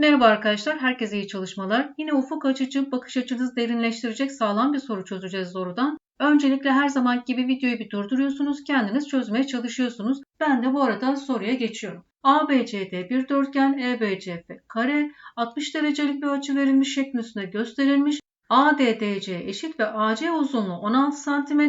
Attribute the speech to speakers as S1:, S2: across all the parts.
S1: Merhaba arkadaşlar, herkese iyi çalışmalar. Yine ufuk açıcı, bakış açınızı derinleştirecek sağlam bir soru çözeceğiz sorudan. Öncelikle her zaman gibi videoyu bir durduruyorsunuz, kendiniz çözmeye çalışıyorsunuz. Ben de bu arada soruya geçiyorum. ABCD bir dörtgen, EBCF kare, 60 derecelik bir açı verilmiş şeklin gösterilmiş. ADDC eşit ve AC uzunluğu 16 cm,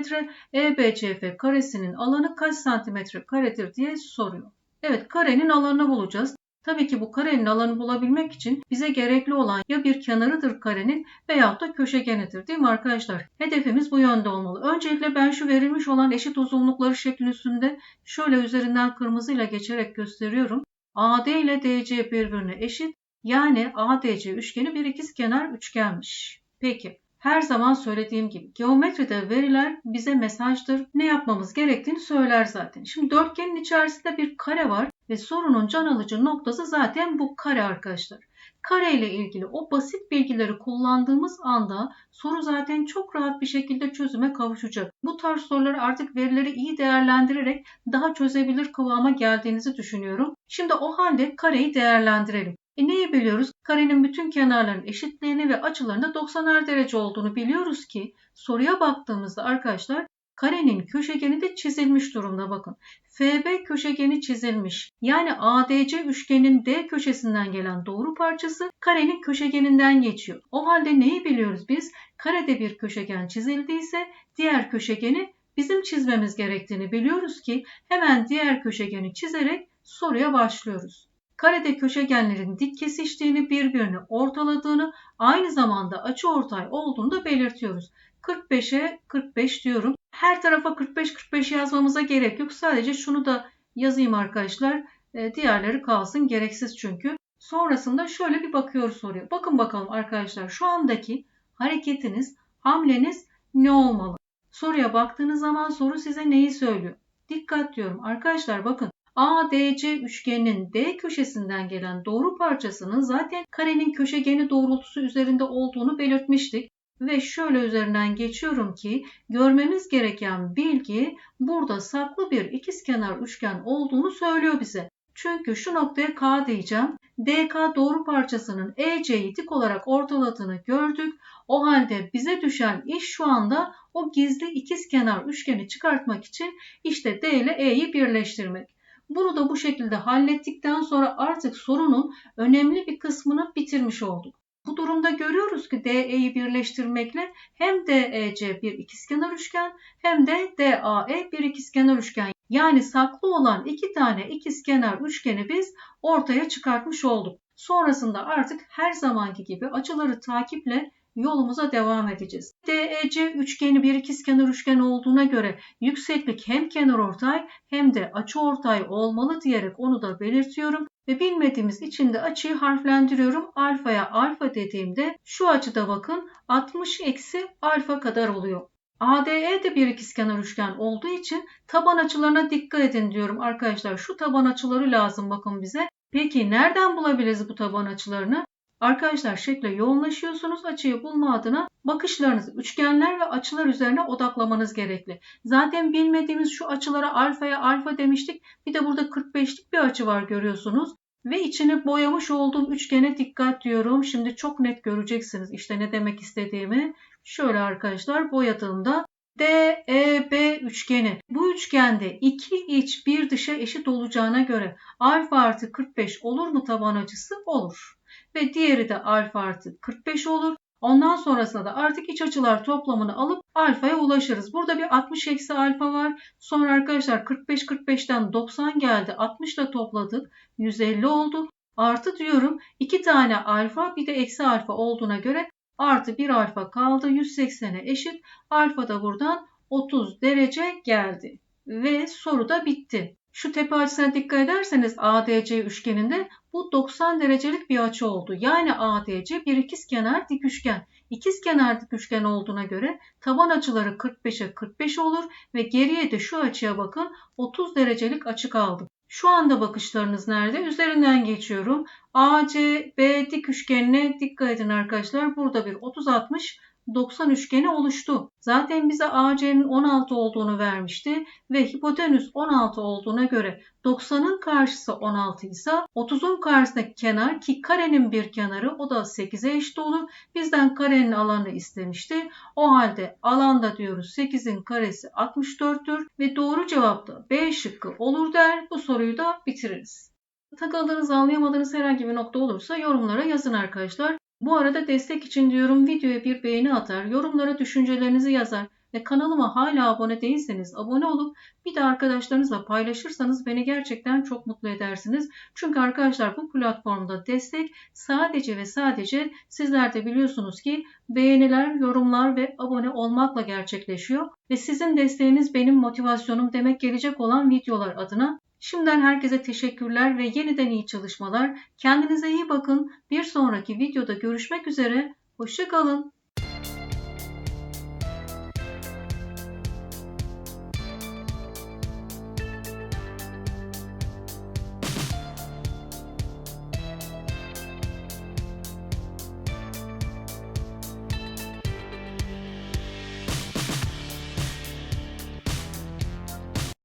S1: EBCF karesinin alanı kaç santimetre karedir diye soruyor. Evet karenin alanını bulacağız. Tabii ki bu karenin alanı bulabilmek için bize gerekli olan ya bir kenarıdır karenin veyahut da köşegenidir değil mi arkadaşlar? Hedefimiz bu yönde olmalı. Öncelikle ben şu verilmiş olan eşit uzunlukları şekli üstünde şöyle üzerinden kırmızıyla geçerek gösteriyorum. AD ile DC birbirine eşit. Yani ADC üçgeni bir ikizkenar üçgenmiş. Peki her zaman söylediğim gibi geometride veriler bize mesajdır. Ne yapmamız gerektiğini söyler zaten. Şimdi dörtgenin içerisinde bir kare var ve sorunun can alıcı noktası zaten bu kare arkadaşlar. Kare ile ilgili o basit bilgileri kullandığımız anda soru zaten çok rahat bir şekilde çözüme kavuşacak. Bu tarz soruları artık verileri iyi değerlendirerek daha çözebilir kıvama geldiğinizi düşünüyorum. Şimdi o halde kareyi değerlendirelim. E neyi biliyoruz? Karenin bütün kenarlarının eşitliğini ve açılarında 90'ar derece olduğunu biliyoruz ki soruya baktığımızda arkadaşlar karenin köşegeni de çizilmiş durumda bakın. FB köşegeni çizilmiş. Yani ADC üçgenin D köşesinden gelen doğru parçası karenin köşegeninden geçiyor. O halde neyi biliyoruz biz? Karede bir köşegen çizildiyse diğer köşegeni bizim çizmemiz gerektiğini biliyoruz ki hemen diğer köşegeni çizerek soruya başlıyoruz karede köşegenlerin dik kesiştiğini, birbirini ortaladığını, aynı zamanda açı ortay olduğunu da belirtiyoruz. 45'e 45 diyorum. Her tarafa 45-45 yazmamıza gerek yok. Sadece şunu da yazayım arkadaşlar. E, diğerleri kalsın gereksiz çünkü. Sonrasında şöyle bir bakıyoruz soruya. Bakın bakalım arkadaşlar şu andaki hareketiniz, hamleniz ne olmalı? Soruya baktığınız zaman soru size neyi söylüyor? Dikkat diyorum. Arkadaşlar bakın ADC üçgeninin D köşesinden gelen doğru parçasının zaten karenin köşegeni doğrultusu üzerinde olduğunu belirtmiştik. Ve şöyle üzerinden geçiyorum ki görmemiz gereken bilgi burada saklı bir ikizkenar üçgen olduğunu söylüyor bize. Çünkü şu noktaya K diyeceğim. DK doğru parçasının EC'yi dik olarak ortaladığını gördük. O halde bize düşen iş şu anda o gizli ikizkenar üçgeni çıkartmak için işte D ile E'yi birleştirmek. Bunu da bu şekilde hallettikten sonra artık sorunun önemli bir kısmını bitirmiş olduk. Bu durumda görüyoruz ki DE'yi birleştirmekle hem DEC bir ikizkenar üçgen hem de DAE bir ikizkenar üçgen. Yani saklı olan iki tane ikizkenar üçgeni biz ortaya çıkartmış olduk. Sonrasında artık her zamanki gibi açıları takiple yolumuza devam edeceğiz. DEC üçgeni bir ikizkenar üçgen olduğuna göre yükseklik hem kenar ortay hem de açı ortay olmalı diyerek onu da belirtiyorum. Ve bilmediğimiz için de açıyı harflendiriyorum. Alfaya alfa dediğimde şu açıda bakın 60 eksi alfa kadar oluyor. ADE de bir ikizkenar üçgen olduğu için taban açılarına dikkat edin diyorum arkadaşlar. Şu taban açıları lazım bakın bize. Peki nereden bulabiliriz bu taban açılarını? Arkadaşlar şekle yoğunlaşıyorsunuz. Açıyı bulma adına bakışlarınızı üçgenler ve açılar üzerine odaklamanız gerekli. Zaten bilmediğimiz şu açılara alfaya alfa demiştik. Bir de burada 45'lik bir açı var görüyorsunuz. Ve içini boyamış olduğum üçgene dikkat diyorum. Şimdi çok net göreceksiniz işte ne demek istediğimi. Şöyle arkadaşlar boyadığımda DEB üçgeni. Bu üçgende iki iç bir dışa eşit olacağına göre alfa artı 45 olur mu taban açısı? Olur ve diğeri de alfa artı 45 olur. Ondan sonrasında da artık iç açılar toplamını alıp alfaya ulaşırız. Burada bir 60 eksi alfa var. Sonra arkadaşlar 45 45'ten 90 geldi. 60 ile topladık. 150 oldu. Artı diyorum 2 tane alfa bir de eksi alfa olduğuna göre artı 1 alfa kaldı. 180'e eşit. Alfa da buradan 30 derece geldi. Ve soru da bitti. Şu tepe açısına dikkat ederseniz ADC üçgeninde bu 90 derecelik bir açı oldu. Yani ADC bir ikizkenar dik üçgen. İkizkenar dik üçgen olduğuna göre taban açıları 45'e 45 olur ve geriye de şu açıya bakın 30 derecelik açı kaldı. Şu anda bakışlarınız nerede? Üzerinden geçiyorum. AC, B dik üçgenine dikkat edin arkadaşlar. Burada bir 30-60 90 üçgeni oluştu. Zaten bize AC'nin 16 olduğunu vermişti ve hipotenüs 16 olduğuna göre 90'ın karşısı 16 ise 30'un karşısındaki kenar ki karenin bir kenarı o da 8'e eşit olur. Bizden karenin alanı istemişti. O halde alanda diyoruz 8'in karesi 64'tür ve doğru cevap da B şıkkı olur der. Bu soruyu da bitiririz. Takıldığınız anlayamadığınız herhangi bir nokta olursa yorumlara yazın arkadaşlar. Bu arada destek için diyorum videoya bir beğeni atar, yorumlara düşüncelerinizi yazar ve kanalıma hala abone değilseniz abone olup bir de arkadaşlarınızla paylaşırsanız beni gerçekten çok mutlu edersiniz. Çünkü arkadaşlar bu platformda destek sadece ve sadece sizler de biliyorsunuz ki beğeniler, yorumlar ve abone olmakla gerçekleşiyor. Ve sizin desteğiniz benim motivasyonum demek gelecek olan videolar adına Şimdiden herkese teşekkürler ve yeniden iyi çalışmalar. Kendinize iyi bakın. Bir sonraki videoda görüşmek üzere. Hoşçakalın.